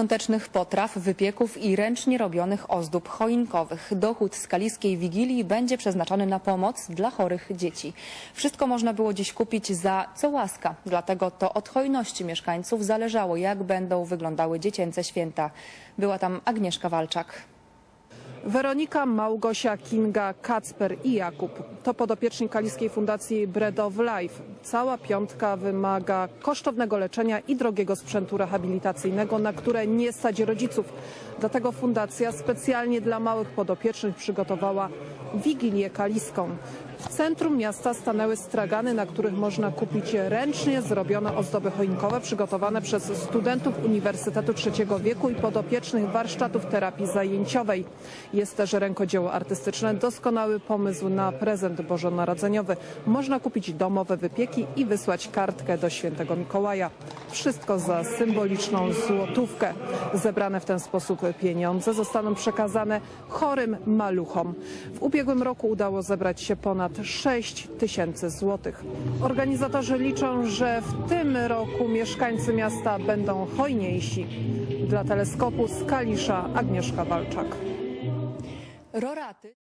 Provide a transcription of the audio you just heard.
Świątecznych potraw, wypieków i ręcznie robionych ozdób choinkowych. Dochód z kaliskiej Wigilii będzie przeznaczony na pomoc dla chorych dzieci. Wszystko można było dziś kupić za co łaska. Dlatego to od hojności mieszkańców zależało, jak będą wyglądały dziecięce święta. Była tam Agnieszka Walczak. Weronika, Małgosia, Kinga, Kacper i Jakub to podopieczni Kaliskiej Fundacji Bread of Life. Cała piątka wymaga kosztownego leczenia i drogiego sprzętu rehabilitacyjnego, na które nie stać rodziców. Dlatego fundacja specjalnie dla małych podopiecznych przygotowała Wigilię Kaliską. W centrum miasta stanęły stragany, na których można kupić ręcznie zrobione ozdoby choinkowe przygotowane przez studentów Uniwersytetu Trzeciego Wieku i podopiecznych warsztatów terapii zajęciowej. Jest też rękodzieło artystyczne, doskonały pomysł na prezent bożonarodzeniowy. Można kupić domowe wypieki i wysłać kartkę do świętego Mikołaja. Wszystko za symboliczną złotówkę. Zebrane w ten sposób pieniądze zostaną przekazane chorym maluchom. W ubiegłym roku udało zebrać się ponad 6 tysięcy złotych. Organizatorzy liczą, że w tym roku mieszkańcy miasta będą hojniejsi. Dla teleskopu z Kalisza Agnieszka Walczak. Roraty.